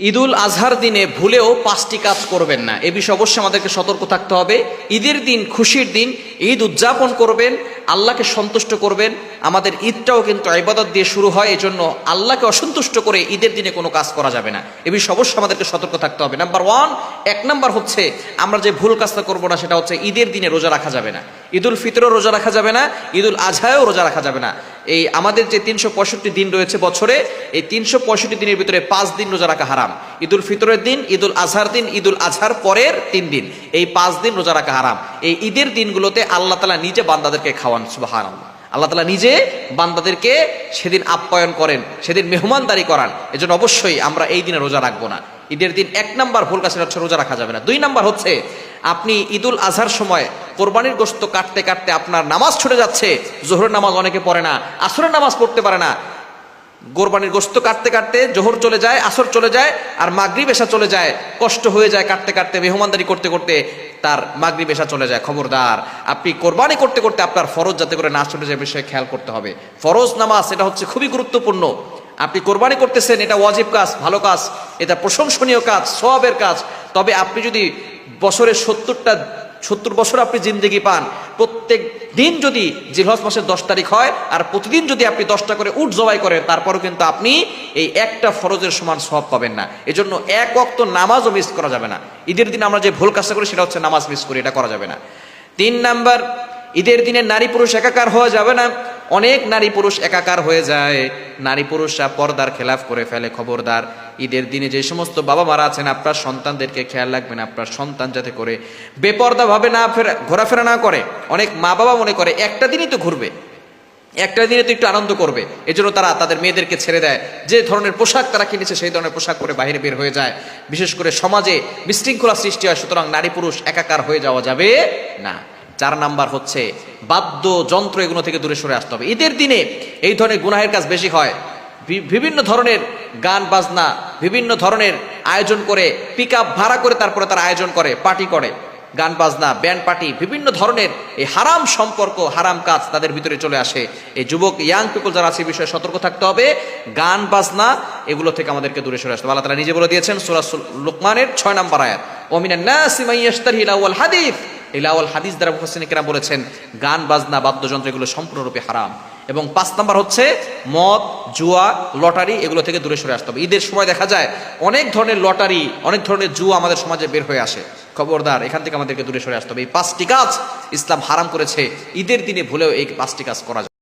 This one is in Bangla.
ঈদুল আজহার দিনে ভুলেও পাঁচটি কাজ করবেন না। এ বিষয়ে অবশ্যই আমাদেরকে সতর্ক থাকতে হবে। ঈদের দিন খুশির দিন, ঈদ উদযাপন করবেন, আল্লাহকে সন্তুষ্ট করবেন। আমাদের ঈদটাও কিন্তু ইবাদত দিয়ে শুরু হয়, এজন্য আল্লাহকে অসন্তুষ্ট করে ঈদের দিনে কোনো কাজ করা যাবে না। এ বিষয়ে অবশ্যই আমাদেরকে সতর্ক থাকতে হবে। নাম্বার ওয়ান এক নাম্বার হচ্ছে, আমরা যে ভুল কাজটা করব না, সেটা হচ্ছে ঈদের দিনে রোজা রাখা যাবে না। ঈদুল ফিতরও রোজা রাখা যাবে না, ঈদুল আজহায়ও রোজা রাখা যাবে না। এই আমাদের যে তিনশো পঁয়ষট্টি দিন রয়েছে বছরে, এই তিনশো পঁয়ষট্টি দিনের ভিতরে পাঁচ দিন রোজা রাখা হারাম। ঈদুল ফিতরের দিন, ঈদুল আজহার দিন, ঈদুল আজহার পরের তিন দিন, এই পাঁচ দিন রোজা রাখা হারাম। এই ঈদের দিনগুলোতে আল্লাহ তালা নিজে বান্দাদেরকে খাওয়ান সুবাহান আল্লাহ তালা নিজে বান্দাদেরকে সেদিন আপ্যায়ন করেন, সেদিন মেহমানদারি করান। এজন্য অবশ্যই আমরা এই দিনে রোজা রাখব না। ঈদের দিন এক নাম্বার ভুল কাছে হচ্ছে রোজা রাখা যাবে না। দুই নাম্বার হচ্ছে, আপনি ঈদুল আজহার সময় কোরবানির গোস্ত কাটতে কাটতে আপনার নামাজ ছুটে যাচ্ছে, জোহরের নামাজ অনেকে পড়ে না, আসরের নামাজ পড়তে পারে না। কোরবানির গোস্ত কাটতে কাটতে জোহর চলে যায়, আসর চলে যায়, আর মাগরি বেশা চলে যায়, কষ্ট হয়ে যায় কাটতে কাটতে, মেহমানদারি করতে করতে তার মাগরি বেশা চলে যায়। খবরদার, আপনি কোরবানি করতে করতে আপনার ফরজ যাতে করে না ছুটে যায় বিষয়ে খেয়াল করতে হবে। ফরজ নামাজ এটা হচ্ছে খুবই গুরুত্বপূর্ণ। আপনি কোরবানি করতেছেন, এটা ওয়াজিব কাজ, ভালো কাজ, এটা প্রশংসনীয় কাজ সবের কাজ। তবে আপনি যদি বছরের সত্তরটা, সত্তর বছর আপনি জিন্দগি পান, প্রত্যেক দিন যদি জিলহজ মাসের দশ তারিখ হয়, আর প্রতিদিন যদি আপনি দশটা করে উঠ জবাই করেন, তারপরও কিন্তু আপনি এই একটা ফরজের সমান সব পাবেন না। এজন্য এক অক্ত নামাজও মিস করা যাবে না। ঈদের দিন আমরা যে ভুল কাজটা করি, সেটা হচ্ছে নামাজ মিস করি, এটা করা যাবে না। তিন নাম্বার, ঈদের দিনে নারী পুরুষ একাকার হওয়া যাবে না। অনেক নারী পুরুষ একাকার হয়ে যায়। নারী পুরুষরা পর্দার খেলাফ করে ফেলে, খবরদার। ঈদের দিনে যে সমস্ত বাবা মারা আছেন, আপনার সন্তানদেরকে খেয়াল রাখবেন, আপনার সন্তান যাতে করে বেপর্দা ভাবে না ফেরা, ঘোরাফেরা না করে। অনেক মা বাবা মনে করে, একটা দিনই তো ঘুরবে। একটা দিনে তো একটু আনন্দ করবে। এজন্য তারা তাদের মেয়েদেরকে ছেড়ে দেয়। যে ধরনের পোশাক তারা কিনেছে, সেই ধরনের পোশাক পরে বাইরে বের হয়ে যায়। বিশেষ করে সমাজে বিশৃঙ্খলা সৃষ্টি হয়, সুতরাং নারী পুরুষ একাকার হয়ে যাওয়া যাবে না। চার নাম্বার হচ্ছে বাদ্য যন্ত্র এগুলো থেকে দূরে সরে আসতে হবে। ঈদের দিনে এই ধরনের গুনাহের কাজ বেশি হয়। বিভিন্ন ধরনের গান, বাজনা, বিভিন্ন ধরনের আয়োজন করে পিক ভাড়া করে তারপরে তারা আয়োজন করে পার্টি করে। গান, বাজনা ব্যান্ড পার্টি বিভিন্ন ধরনের এই হারাম সম্পর্ক, হারাম কাজ তাদের ভিতরে চলে আসে। এই যুবক ইয়াং পিপল যারা আছে বিষয়ে সতর্ক থাকতে হবে। গান, বাজনা, এগুলো থেকে আমাদেরকে দূরে সরে আসতে হবে। আল্লাহ তারা নিজে বলে দিয়েছেন সুরাজ লোকমানের ছয় নম্বর আয়াত। মাইয়াশতারি লাওয়াল লাওয়াল হাদিস দ্বারা মুফাসসিনিকরা বলেছেন, গান, বাজনা, বাদ্যযন্ত্র এগুলো সম্পূর্ণরূপে হারাম। এবং পাঁচ নাম্বার হচ্ছে মদ, জুয়া, লটারি এগুলো থেকে দূরে সরে আসতে হবে। ঈদের সময় দেখা যায় অনেক ধরনের লটারি, অনেক ধরনের জুয়া আমাদের সমাজে বের হয়ে আসে। খবরদার, এখান থেকে আমাদেরকে দূরে সরে আসতে হবে। এই পাঁচটি কাজ ইসলাম হারাম করেছে। ঈদের দিনে ভুলেও এই পাঁচটি কাজ করা যায়।